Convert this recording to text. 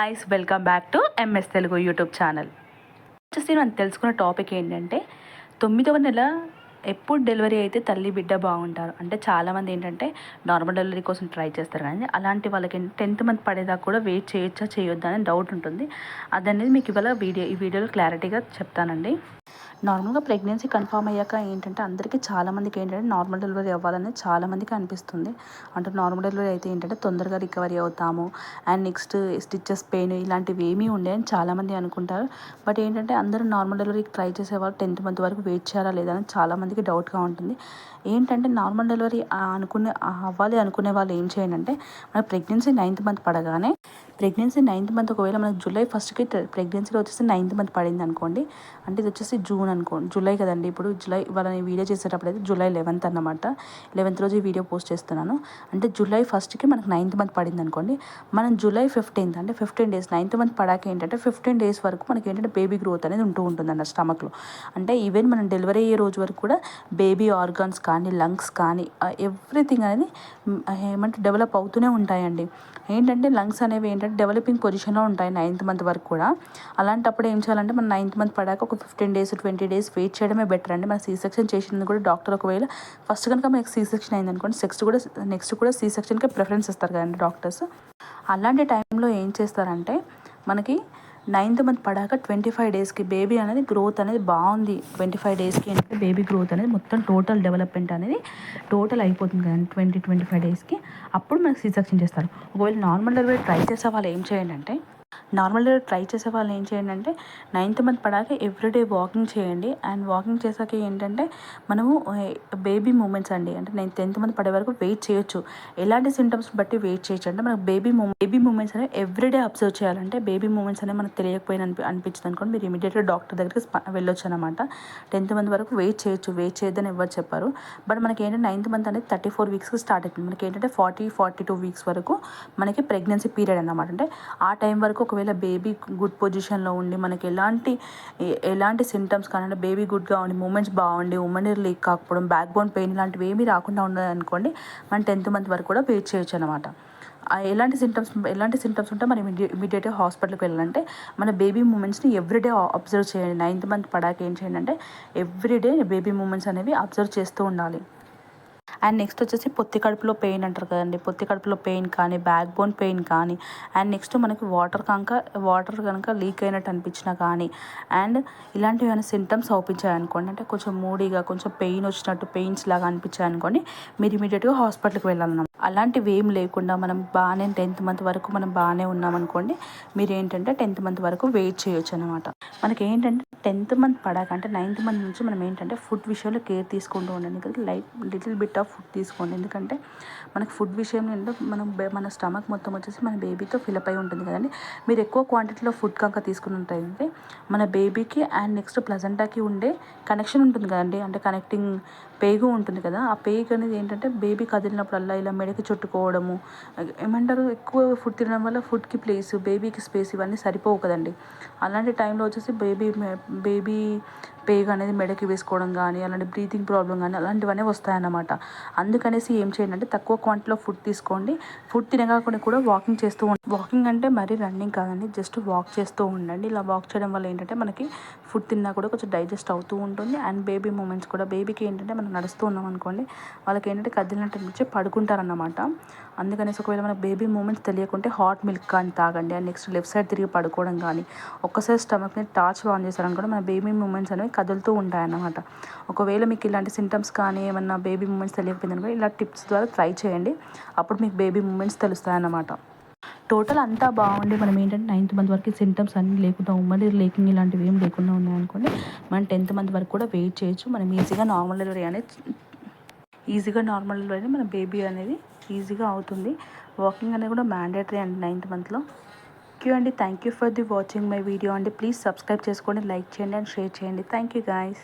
Hi welcome back to MS Telugu YouTube channel వచ్చేసి మనం తెలుసుకున్న టాపిక్ ఏంటంటే తొమ్మిదవ నెల ఎప్పుడు డెలివరీ అయితే తల్లి బిడ్డ బాగుంటారు? అంటే చాలామంది ఏంటంటే నార్మల్ డెలివరీ కోసం ట్రై చేస్తారు కానీ అలాంటి వాళ్ళకి టెన్త్ మంత్ పడేదాకా కూడా వెయిట్ చేయొచ్చా చేయొద్దా అని డౌట్ ఉంటుంది. అదనేది మీకు ఇవాళ వీడియో ఈ వీడియోలో క్లారిటీగా చెప్తానండి. నార్మల్గా ప్రెగ్నెన్సీ కన్ఫామ్ అయ్యాక ఏంటంటే అందరికీ చాలామందికి ఏంటంటే నార్మల్ డెలివరీ అవ్వాలని చాలామందికి అనిపిస్తుంది. అంటే నార్మల్ డెలివరీ అయితే ఏంటంటే తొందరగా రికవరీ అవుతాము. అండ్ నెక్స్ట్ స్టిచ్చెస్ పెయిన్ ఇలాంటివి ఏమీ ఉండే అని చాలామంది అనుకుంటారు. బట్ ఏంటంటే అందరూ నార్మల్ డెలివరీకి ట్రై చేసేవాళ్ళు టెన్త్ మంత్ వరకు వెయిట్ చేయాలా లేదా అని చాలామందికి డౌట్గా ఉంటుంది. ఏంటంటే నార్మల్ డెలివరీ అనుకునే అవ్వాలి అనుకునే వాళ్ళు ఏం చేయండి అంటే మన ప్రెగ్నెన్సీ నైన్త్ మంత్ పడగానే ప్రెగ్నెన్సీ నైన్త్ మంత్ ఒకవేళ మనకు జూలై ఫస్ట్కి ప్రెగ్నెన్సీలో వచ్చేసి నైన్త్ మంత్ పడింది అనుకోండి. అంటే ఇది వచ్చేసి జూన్ అనుకోండి జూలై కదండి. ఇప్పుడు జూలై వాళ్ళని వీడియో చేసేటప్పుడు అయితే జూలై లెవెన్త్ అన్నమాట. లెవెన్త్ రోజు ఈ వీడియో పోస్ట్ చేస్తున్నాను. అంటే జూలై ఫస్ట్కి మనకు నైన్త్ మంత్ పడింది అనుకోండి. మనం జూలై ఫిఫ్టీన్త్ అంటే ఫిఫ్టీన్ డేస్ నైన్త్ మంత్ పడాక ఏంటంటే ఫిఫ్టీన్ డేస్ వరకు మనకి ఏంటంటే బేబీ గ్రోత్ అనేది ఉంటూ ఉంటుంది అన్న స్టమక్లో. అంటే ఈవెన్ మనం డెలివరీ అయ్యే రోజు వరకు కూడా బేబీ ఆర్గాన్స్ కానీ లంగ్స్ కానీ ఎవ్రీథింగ్ అనేది ఏమంటే డెవలప్ అవుతూనే ఉంటాయండి. ఏంటంటే లంగ్స్ అనేవి ఏంటంటే డెవలపింగ్ పొజిషన్లో ఉంటాయి నైన్త్ మంత్ వరకు కూడా. అలాంటప్పుడు ఏం చేయాలంటే మన నైన్త్ మంత్ పడాక ఒక fifteen days twenty days wait చేయడమే బెటర్ అండి. మన సీ సెక్షన్ చేసినందుకు కూడా డాక్టర్ ఒకవేళ ఫస్ట్ కనుక మనకి సీ సెక్షన్ అయింది అనుకోండి నెక్స్ట్ కూడా నెక్స్ట్ కూడా సీ సెక్షన్కి ప్రిఫరెన్స్ ఇస్తారు కదండి డాక్టర్స్. అలాంటి టైంలో ఏం చేస్తారంటే మనకి నైన్త్ మంత్ పడాక ట్వంటీ ఫైవ్ డేస్కి బేబీ అనేది గ్రోత్ అనేది బాగుంది. ట్వంటీ ఫైవ్ డేస్కి అంటే బేబీ గ్రోత్ అనేది మొత్తం టోటల్ డెవలప్మెంట్ అనేది టోటల్ అయిపోతుంది కదండి ట్వంటీ ట్వంటీ ఫైవ్ డేస్కి. అప్పుడు మనకి సీ చేస్తారు. ఒకవేళ నార్మల్ డెలివరీ ట్రై చేసే వాళ్ళు ఏం చేయండి అంటే నార్మల్గా ట్రై చేసే వాళ్ళు ఏం చేయండి అంటే నైన్త్ మంత్ పడాక ఎవ్రీడే వాకింగ్ చేయండి. అండ్ వాకింగ్ చేసాక ఏంటంటే మనము బేబీ మూమెంట్స్ అండి. అంటే నేను టెన్త్ మంత్ పడే వరకు వెయిట్ చేయొచ్చు. ఎలాంటి సింటమ్స్ బట్టి వెయిట్ చేయొచ్చు అంటే మనకు బేబీ మూమెంట్ బేబీ మూమెంట్స్ అనేవి ఎవ్రీడే అబ్జర్వ్ చేయాలంటే బేబీ మూమెంట్స్ అనేవి మనకు తెలియకపోయిన అనిపి అనిపించింది అనుకోండి. మీరు ఇమీడియట్గా డాక్టర్ దగ్గరికి వెళ్ళొచ్చు అనమాట టెన్త్ మంత్ వరకు వెయిట్ చేయొచ్చు. వెయిట్ చేయొద్దని ఎవరు చెప్పారు. బట్ మనకి ఏంటంటే నైన్త్ మంత్ అనేది థర్టీ ఫోర్ వీక్స్కి స్టార్ట్ అవుతుంది మనకి ఏంటంటే ఫార్టీ ఫార్టీ టూ వీక్స్ వరకు మనకి ప్రెగ్నెన్సీ పీరియడ్ అనమాట అంటే ఆ టైం వరకు ఒకవేళ బేబీ గుడ్ పొజిషన్లో ఉండి మనకి ఎలాంటి ఎలాంటి సింటమ్స్ కానీ బేబీ గుడ్గా ఉండి మూమెంట్స్ బాగుండి ఉమెన్ లీక్ కాకపోవడం బ్యాక్ బోన్ పెయిన్ ఇలాంటివి ఏమీ రాకుండా ఉండదనుకోండి మనం టెన్త్ మంత్ వరకు కూడా వెయిట్ చేయొచ్చు అనమాట ఎలాంటి సింటమ్స్ ఎలాంటి సింటమ్స్ ఉంటే మనం ఇమీడియట్గా హాస్పిటల్కి వెళ్ళాలంటే మన బేబీ మూమెంట్స్ని ఎవ్రీడే అబ్జర్వ్ చేయండి. నైన్త్ మంత్ పడాక ఏం చేయండి అంటే ఎవ్రీడే బేబీ మూమెంట్స్ అనేవి అబ్జర్వ్ చేస్తూ ఉండాలి. అండ్ నెక్స్ట్ వచ్చేసి పొత్తి కడుపులో పెయిన్ అంటారు కదండి. పొత్తి కడుపులో పెయిన్ కానీ బ్యాక్ బోన్ పెయిన్ కానీ అండ్ నెక్స్ట్ మనకి వాటర్ కనుక వాటర్ కనుక లీక్ అయినట్టు అనిపించినా కానీ అండ్ ఇలాంటివి ఏమైనా సింటమ్స్ అవుపించాయి అనుకోండి అంటే కొంచెం మూడీగా కొంచెం పెయిన్ వచ్చినట్టు పెయిన్స్ లాగా అనిపించాయి అనుకోండి మీరు ఇమీడియట్గా హాస్పిటల్కి వెళ్ళాలన్నమాట. అలాంటివి ఏం లేకుండా మనం బాగానే టెన్త్ మంత్ వరకు మనం బాగానే ఉన్నాం అనుకోండి మీరు ఏంటంటే టెన్త్ మంత్ వరకు వెయిట్ చేయొచ్చు అనమాట మనకి ఏంటంటే టెన్త్ మంత్ పడాక అంటే నైన్త్ మంత్ నుంచి మనం ఏంటంటే ఫుడ్ విషయంలో కేర్ తీసుకుంటూ ఉండండి. కదా light little bit of food తీసుకోండి. ఎందుకంటే మనకు ఫుడ్ విషయంలో ఏంటంటే మనం మన స్టమక్ మొత్తం వచ్చేసి మన బేబీతో ఫిలప్ అయి ఉంటుంది కదండి. మీరు ఎక్కువ క్వాంటిటీలో ఫుడ్ కనుక తీసుకున్నట్టయితే మన బేబీకి అండ్ నెక్స్ట్ ప్లజెంటాకి ఉండే కనెక్షన్ ఉంటుంది కదండి. అంటే కనెక్టింగ్ పేగు ఉంటుంది కదా ఆ పేగు అనేది ఏంటంటే బేబీ కదిలినప్పుడల్లా ఇలా మెడకి చుట్టుకోవడము ఏమంటారు ఎక్కువ ఫుడ్ తినడం వల్ల ఫుడ్కి ప్లేస్ బేబీకి స్పేస్ ఇవన్నీ సరిపోవు కదండి. అలాంటి టైంలో వచ్చేసి బేబీ బేబీ పేగు అనేది మెడకి వేసుకోవడం కానీ అలాంటి బ్రీతింగ్ ప్రాబ్లం కానీ అలాంటివన్నీ వస్తాయన్నమాట. అందుకనేసి ఏం చేయండి అంటే తక్కువ క్వాంటిటీలో ఫుడ్ తీసుకోండి. ఫుడ్ తినగాకుండా కూడా వాకింగ్ చేస్తూ వాకింగ్ అంటే మరీ రన్నింగ్ కాదండి. జస్ట్ వాక్ చేస్తూ ఉండండి. ఇలా వాక్ చేయడం వల్ల ఏంటంటే మనకి ఫుడ్ తిన్నా కూడా కొంచెం డైజెస్ట్ అవుతూ ఉంటుంది. అండ్ బేబీ మూమెంట్స్ కూడా బేబీకి ఏంటంటే మనం నడుస్తూ ఉన్నాం అనుకోండి వాళ్ళకి ఏంటంటే కదిలినట్టు నుంచి పడుకుంటారన్నమాట. అందుకనేసి ఒకవేళ మనకు బేబీ మూమెంట్స్ తెలియకుంటే హాట్ మిల్క్ కానీ తాగండి. అండ్ నెక్స్ట్ లెఫ్ట్ సైడ్ తిరిగి పడుకోవడం కానీ ఒక్కసారి స్టమక్ని టార్చ్ ఆన్ చేశారనుకోండి మన బేబీ మూమెంట్స్ అనేవి కదులుతూ ఉంటాయన్నమాట. ఒకవేళ మీకు ఇలాంటి సింటమ్స్ కానీ ఏమన్నా బేబీ మూమెంట్స్ తెలియకపోయిందనుకో ఇలా టిప్స్ ద్వారా ట్రై చేయండి. అప్పుడు మీకు బేబీ మూమెంట్స్ తెలుస్తాయన్నమాట. టోటల్ అంతా బాగుండి మనం ఏంటంటే నైన్త్ మంత్ వరకు సింటమ్స్ అన్నీ లేకుండా ఉమ్మడి లేకింగ్ ఇలాంటివి ఏం లేకుండా ఉన్నాయనుకోండి మనం టెన్త్ మంత్ వరకు కూడా వెయిట్ చేయొచ్చు. మనం ఈజీగా నార్మల్ డెలివరీ అనేది ఈజీగా నార్మల్ డెలివరీ మన బేబీ అనేది ఈజీగా అవుతుంది. వాకింగ్ అనేది కూడా మ్యాండేటరీ అండి నైన్త్ మంత్లో యూ అండి thank you for the watching my video అండి ప్లీజ్ సబ్స్క్రైబ్ చేసుకోండి లైక్ చేయండి అండ్ షేర్ చేయండి. Thank you guys